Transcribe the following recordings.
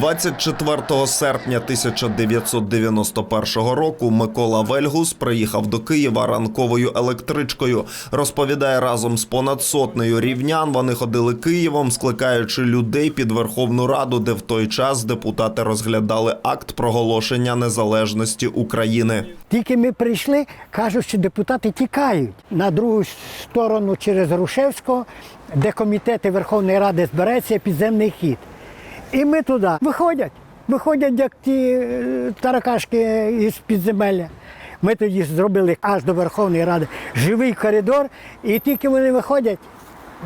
24 серпня 1991 року Микола Вельгус приїхав до Києва ранковою електричкою. Розповідає, разом з понад сотнею рівнян вони ходили Києвом, скликаючи людей під Верховну Раду, де в той час депутати розглядали акт проголошення незалежності України. Тільки ми прийшли, кажуть, що депутати тікають на другу сторону через Грушевського, де комітети Верховної Ради збереться підземний хід. І ми туди виходять, виходять як ті е, таракашки із підземелля. Ми тоді зробили аж до Верховної Ради живий коридор, і тільки вони виходять,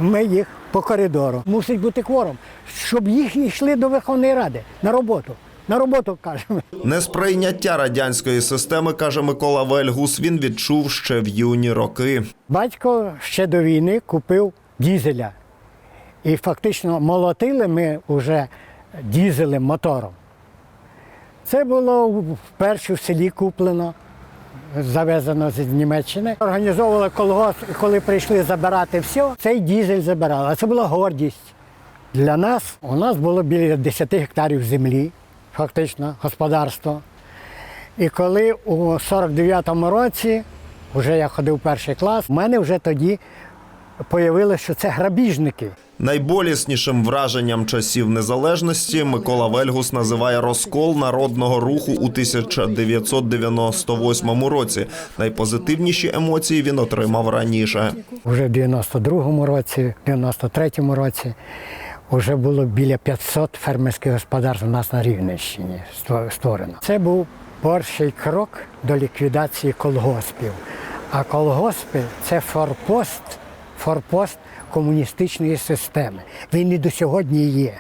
ми їх по коридору. Мусить бути кворум, щоб їх йшли до Верховної Ради на роботу. На роботу кажемо. Несприйняття радянської системи, каже Микола Вельгус, він відчув ще в юні роки. Батько ще до війни купив дізеля. І фактично молотили ми вже дізелем мотором. Це було вперше в селі куплено, завезено з Німеччини. Організовували колгосп, і коли прийшли забирати все, цей дізель забирали. А це була гордість. Для нас у нас було біля 10 гектарів землі, фактично, господарство. І коли у 49-му році, вже я ходив перший клас, в мене вже тоді появилося, що це грабіжники. Найболіснішим враженням часів незалежності Микола Вельгус називає розкол народного руху у 1998 році. Найпозитивніші емоції він отримав раніше. Вже в 92-му році, в 93-му році вже було біля 500 фермерських господарств у нас на Рівненщині ство- створено. Це був перший крок до ліквідації колгоспів. А колгоспи це форпост, форпост комуністичної системи. Він і до сьогодні є.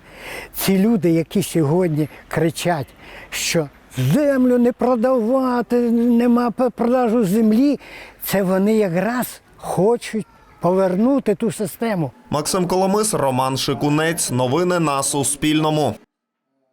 Ці люди, які сьогодні кричать, що землю не продавати, нема продажу землі, це вони якраз хочуть повернути ту систему. Максим Коломис, Роман Шикунець. Новини на Суспільному.